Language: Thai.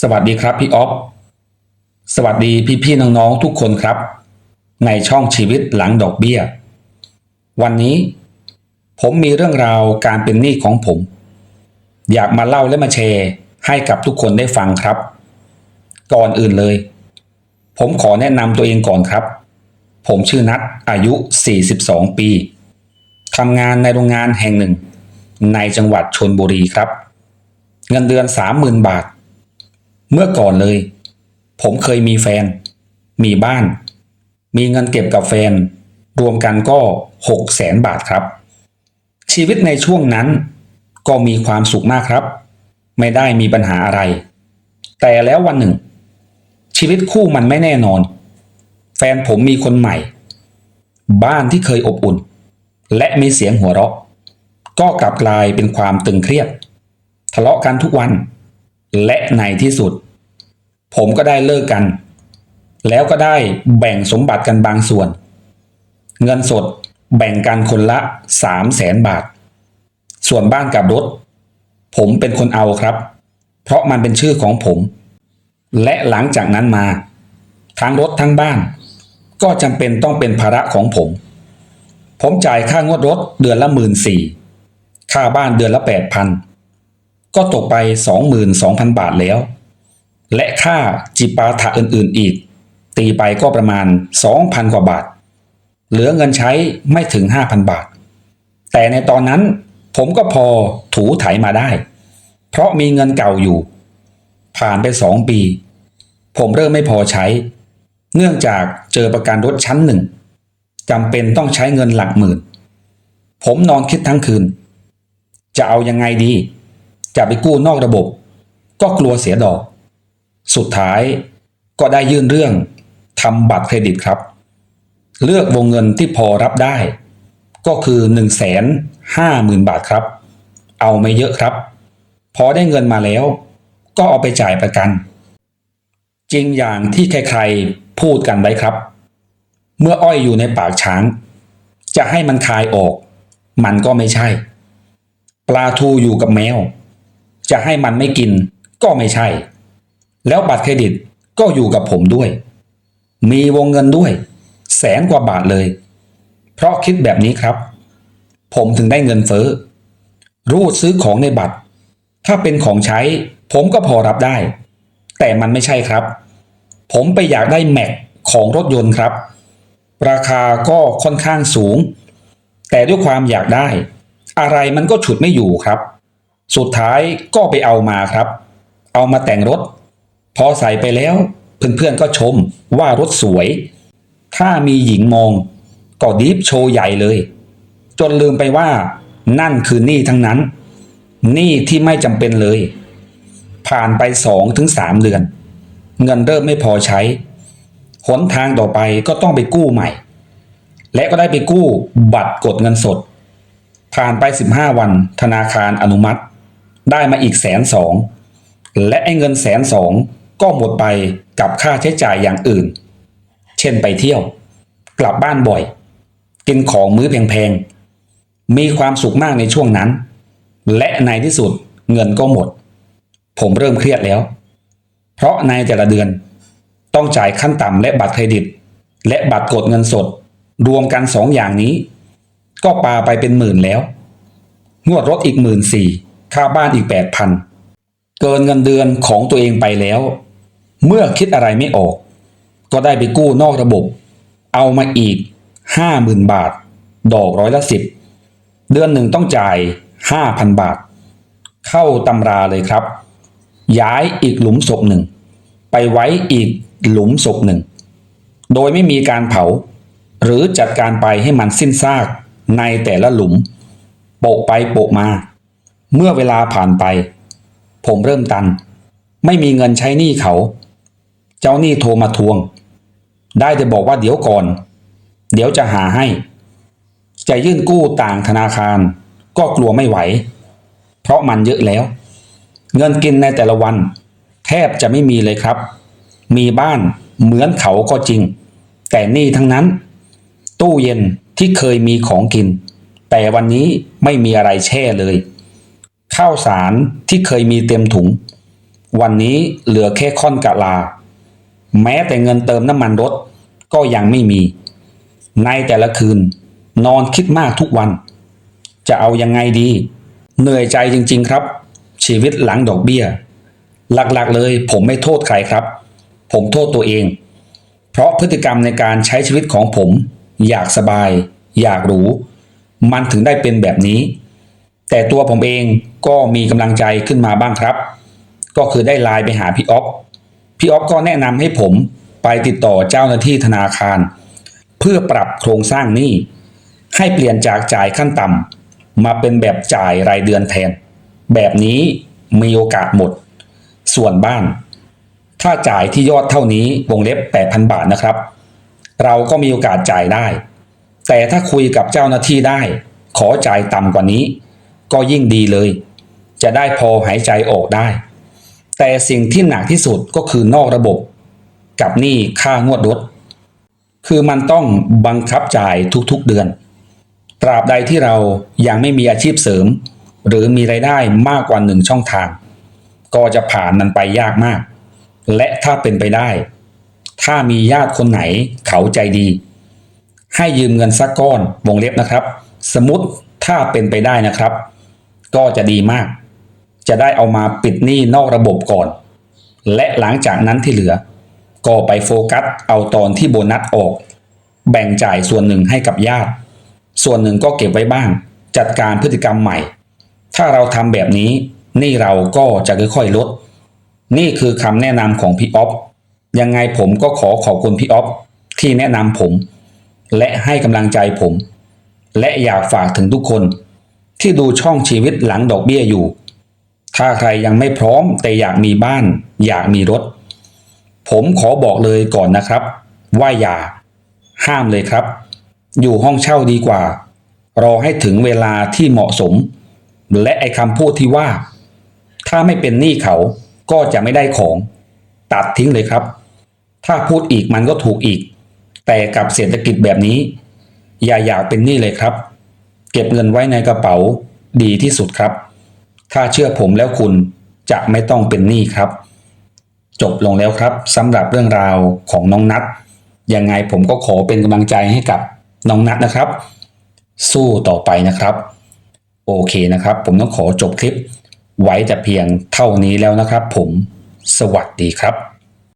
สวัสดีครับพี่ออฟสวัสดีพี่ๆน้องๆทุกคนครับ ในช่องชีวิตหลังดอกเบี้ย วันนี้ ผมมีเรื่องราวการเป็นหนี้ของผม อยากมาเล่าและมาแชร์ให้กับทุกคนได้ฟังครับ ก่อนอื่นเลย ผมขอแนะนำตัวเองก่อนครับ ผมชื่อนัทอายุ 42 ปีทำงานในโรงงานแห่งหนึ่ง ในจังหวัดชนบุรีครับ เงินเดือน 30,000 บาท เมื่อก่อนเลย ผมเคยมีแฟน มีบ้าน มีเงินเก็บกับแฟน รวมกันก็หกแสนบาทครับ ชีวิตในช่วงนั้น ก็มีความสุขมากครับ ไม่ได้มีปัญหาอะไร แต่แล้ววันหนึ่ง ชีวิตคู่มันไม่แน่นอน แฟนผมมีคนใหม่ บ้านที่เคยอบอุ่น และมีเสียงหัวเราะ ก็กลับกลายเป็นความตึงเครียด ทะเลาะกันทุกวัน และในที่สุด ผมก็ได้เลิกกัน แล้วก็ได้แบ่งสมบัติกันบางส่วน เงินสดแบ่งกันคนละสามแสนบาท ส่วนบ้านกับรถ ผมเป็นคนเอาครับ เพราะมันเป็นชื่อของผม และหลังจากนั้นมาทั้งรถทั้งบ้าน ก็จำเป็นต้องเป็นภาระของผม ผมจ่ายค่างวดรถเดือนละหมื่นสี่ค่าบ้านเดือนละแปดพัน ก็ตกไป 22,000 บาทแล้ว และค่าจิปาถะอื่นๆอีก ตีไปก็ประมาณ 2,000 กว่าบาท เหลือเงินใช้ไม่ถึง 5,000 บาท แต่ในตอนนั้นผมก็พอถูไถมาได้ เพราะมีเงินเก่าอยู่ ผ่านไป 2 ปี ผมเริ่มไม่พอใช้ เนื่องจากเจอประกันรถชั้นหนึ่งจำเป็นต้องใช้เงินหลักหมื่น ผมนอนคิดทั้งคืน จะเอายังไงดี จะไปกู้นอกระบบ ก็กลัวเสียดอก สุดท้ายก็ได้ยื่นเรื่องทำบัตรเครดิตครับ เลือกวงเงินที่พอรับได้ ก็คือ1นึ่งแสนห้าหมื่นบาทครับ เอาไม่เยอะครับ พอได้เงินมาแล้ว ก็เอาไปจ่ายประกัน จริงอย่างที่ใครๆพูดกันไว้ครับ เมื่ออ้อยอยู่ในปากช้าง จะให้มันคายออก มันก็ไม่ใช่ ปลาทูอยู่กับแมว จะให้มันไม่กินก็ไม่ใช่ แล้วบัตรเครดิตก็อยู่กับผมด้วย มีวงเงินด้วย แสนกว่าบาทเลย เพราะคิดแบบนี้ครับ ผมถึงได้เงินเฟ้อรูดซื้อของในบัตร ถ้าเป็นของใช้ ผมก็พอรับได้ แต่มันไม่ใช่ครับ ผมไปอยากได้แม็กของรถยนต์ครับ ราคาก็ค่อนข้างสูง แต่ด้วยความอยากได้ อะไรมันก็ฉุดไม่อยู่ครับ สุดท้ายก็ไปเอามาครับ เอามาแต่งรถ พอใส่ไปแล้ว เพื่อนๆก็ชมว่ารถสวย ถ้ามีหญิงมอง ก็ดีฟโชว์ใหญ่เลย จนลืมไปว่า นั่นคือหนี้ทั้งนั้นหนี้ที่ไม่จำเป็นเลย ผ่านไปสองถึงสามเดือน เงินเริ่มไม่พอใช้หนทางต่อไปก็ต้องไปกู้ใหม่ และก็ได้ไปกู้บัตรกดเงินสด ผ่านไป 15 วันธนาคารอนุมัติ ได้มาอีกแสนสองและไอ้เงินแสนสองก็หมดไปกับค่าใช้จ่ายอย่างอื่น เช่นไปเที่ยว กลับบ้านบ่อย กินของมื้อแพงๆ มีความสุขมากในช่วงนั้น และในที่สุดเงินก็หมด ผมเริ่มเครียดแล้ว เพราะในแต่ละเดือนต้องจ่ายขั้นต่ำและบัตรเครดิต และบัตรกดเงินสด รวมกันสองอย่างนี้ ก็ปาไปเป็นหมื่นแล้ว งวดรถอีกหมื่นสี่ ค่าบ้านอีกแปดพันเกินเงินเดือนของตัวเองไปแล้ว เมื่อคิดอะไรไม่ออก ก็ได้ไปกู้นอกระบบ เอามาอีกห้าหมื่นบาท ดอกร้อยละสิบเดือนหนึ่งต้องจ่ายห้าพันบาท เข้าตำราเลยครับ ย้ายอีกหลุมศพหนึ่ง ไปไว้อีกหลุมศพหนึ่ง โดยไม่มีการเผา หรือจัดการไปให้มันสิ้นซากในแต่ละหลุม โปะไปโปะมา เมื่อเวลาผ่านไป ผมเริ่มตัน ไม่มีเงินใช้หนี้เขา เจ้าหนี้โทรมาทวง ได้แต่บอกว่าเดี๋ยวก่อน เดี๋ยวจะหาให้ จะยื่นกู้ต่างธนาคาร ก็กลัวไม่ไหว เพราะมันเยอะแล้ว เงินกินในแต่ละวัน แทบจะไม่มีเลยครับ มีบ้านเหมือนเขาก็จริง แต่หนี่ทั้งนั้น ตู้เย็นที่เคยมีของกิน แต่วันนี้ไม่มีอะไรแช่เลย ข้าวสารที่เคยมีเต็มถุง วันนี้เหลือแค่ค่อนกะลา แม้แต่เงินเติมน้ำมันรถก็ยังไม่มี ในแต่ละคืน นอนคิดมากทุกวัน จะเอายังไงดี เหนื่อยใจจริง ๆ ครับ ชีวิตหลังดอกเบี้ย หลักๆเลยผมไม่โทษใครครับ ผมโทษตัวเอง เพราะพฤติกรรมในการใช้ชีวิตของผม อยากสบาย อยากหรูมันถึงได้เป็นแบบนี้ แต่ตัวผมเอง ก็มีกำลังใจขึ้นมาบ้างครับ ก็คือได้ไลน์ไปหาพี่อ๊อฟพี่อ๊อฟก็แนะนำให้ผมไปติดต่อเจ้าหน้าที่ธนาคาร เพื่อปรับโครงสร้างหนี้ให้เปลี่ยนจากจ่ายขั้นต่ำมาเป็นแบบจ่ายรายเดือนแทน แบบนี้มีโอกาสหมด ส่วนบ้าน ถ้าจ่ายที่ยอดเท่านี้วงเล็บ 8,000 บาทนะครับ เราก็มีโอกาสจ่ายได้ แต่ถ้าคุยกับเจ้าหน้าที่ได้ ขอจ่ายต่ำกว่านี้ ก็ยิ่งดีเลย จะได้พอหายใจออกได้ แต่สิ่งที่หนักที่สุดก็คือนอกระบบ กับหนี้ค่างวดรถ คือมันต้องบังคับจ่ายทุกๆเดือน ตราบใดที่เรายังไม่มีอาชีพเสริม หรือมีไรายได้มากกว่าหนึ่งช่องทาง ก็จะผ่านมันไปยากมาก และถ้าเป็นไปได้ ถ้ามีญาติคนไหนเขาใจดี ให้ยืมเงินสักก้อนวงเล็บนะครับ สมมติถ้าเป็นไปได้นะครับ ก็จะดีมาก จะได้เอามาปิดหนี้นอกระบบก่อน และหลังจากนั้นที่เหลือ ก็ไปโฟกัสเอาตอนที่โบนัสออก แบ่งจ่ายส่วนหนึ่งให้กับญาติ ส่วนหนึ่งก็เก็บไว้บ้าง จัดการพฤติกรรมใหม่ ถ้าเราทำแบบนี้หนี่เราก็จะค่อยๆลด นี่คือคำแนะนำของพี่อ๊อฟยังไงผมก็ขอขอบคุณพี่อ๊อฟที่แนะนำผม และให้กำลังใจผม และอยากฝากถึงทุกคน ที่ดูช่องชีวิตหลังดอกเบี้ยอยู่ ถ้าใครยังไม่พร้อมแต่อยากมีบ้าน อยากมีรถ ผมขอบอกเลยก่อนนะครับ ว่าอย่า ห้ามเลยครับ อยู่ห้องเช่าดีกว่า รอให้ถึงเวลาที่เหมาะสม และไอ้คำพูดที่ว่า ถ้าไม่เป็นหนี้เขาก็จะไม่ได้ของ ตัดทิ้งเลยครับ ถ้าพูดอีกมันก็ถูกอีก แต่กับเศรษฐกิจแบบนี้ อย่าอยากเป็นหนี้เลยครับ เก็บเงินไว้ในกระเป๋าดีที่สุดครับ ถ้าเชื่อผมแล้วคุณจะไม่ต้องเป็นหนี้ครับ จบลงแล้วครับสำหรับเรื่องราวของน้องนัทยังไงผมก็ขอเป็นกำลังใจให้กับน้องนัทนะครับ สู้ต่อไปนะครับ โอเคนะครับ ผมต้องขอจบคลิปไว้แต่เพียงเท่านี้แล้วนะครับ ผมสวัสดีครับ